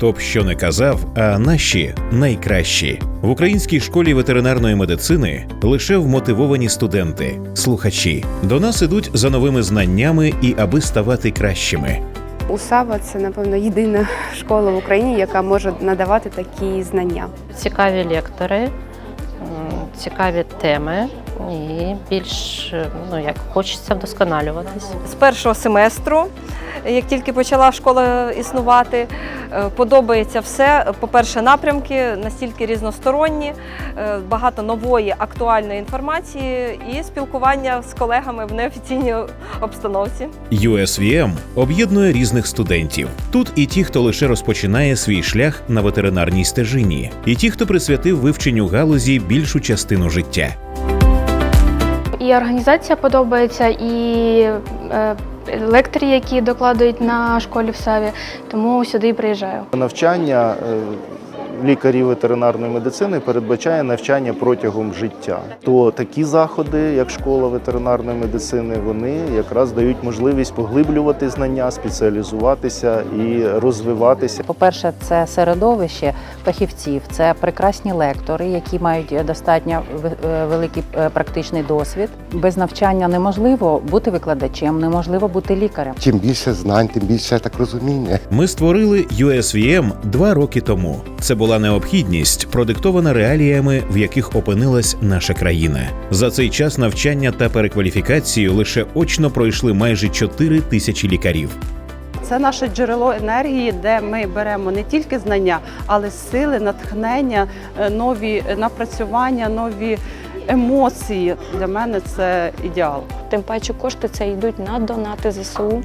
Хто б що не казав, а наші найкращі в українській школі ветеринарної медицини лише вмотивовані студенти, слухачі до нас ідуть за новими знаннями і аби ставати кращими. УСАВА це, напевно, єдина школа в Україні, яка може надавати такі знання. цікаві лектори, цікаві теми і більш ну як хочеться вдосконалюватись. з першого семестру, як тільки почала школа існувати. Е, Подобається все. По-перше, напрямки настільки різносторонні, е, багато нової актуальної інформації і спілкування з колегами в неофіційній обстановці. USVM об'єднує різних студентів. Тут і ті, хто лише розпочинає свій шлях на ветеринарній стежині, і ті, хто присвятив вивченню галузі більшу частину життя. І організація подобається, і е, лекторі, які докладують на школі в Саві, тому сюди і приїжджаю. Навчання е, лікарів ветеринарної медицини передбачає навчання протягом життя. То такі заходи, як школа ветеринарної медицини, вони якраз дають можливість поглиблювати знання, спеціалізуватися і розвиватися. По-перше, це середовище фахівців, це прекрасні лектори, які мають достатньо ви- е, великий е, практичний досвід. Без навчання неможливо бути викладачем, неможливо бути лікарем. Чим більше знань, тим більше так розуміння. Ми створили USVM два роки тому. Це була необхідність, продиктована реаліями, в яких опинилась наша країна. За цей час навчання та перекваліфікацію лише очно пройшли майже 4 тисячі лікарів. Це наше джерело енергії, де ми беремо не тільки знання, але сили, натхнення, е, нові напрацювання, нові емоції. Для мене це ідеал. Тим паче кошти це йдуть на донати ЗСУ,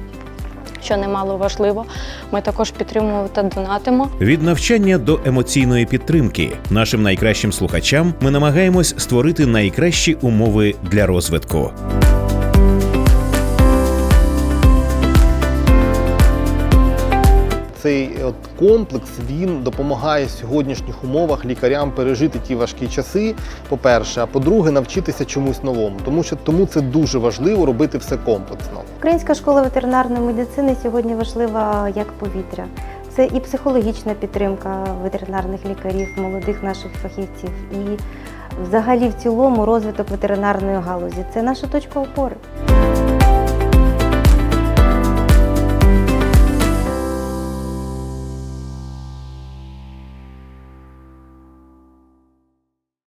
що немало важливо. Ми також підтримуємо та донатимо. Від навчання до емоційної підтримки нашим найкращим слухачам ми намагаємось створити найкращі умови для розвитку. Цей от комплекс він допомагає в сьогоднішніх умовах лікарям пережити ті важкі часи. По-перше, а по-друге, навчитися чомусь новому. Тому що тому це дуже важливо робити все комплексно. Українська школа ветеринарної медицини сьогодні важлива як повітря. Це і психологічна підтримка ветеринарних лікарів, молодих наших фахівців, і взагалі в цілому розвиток ветеринарної галузі. Це наша точка опори.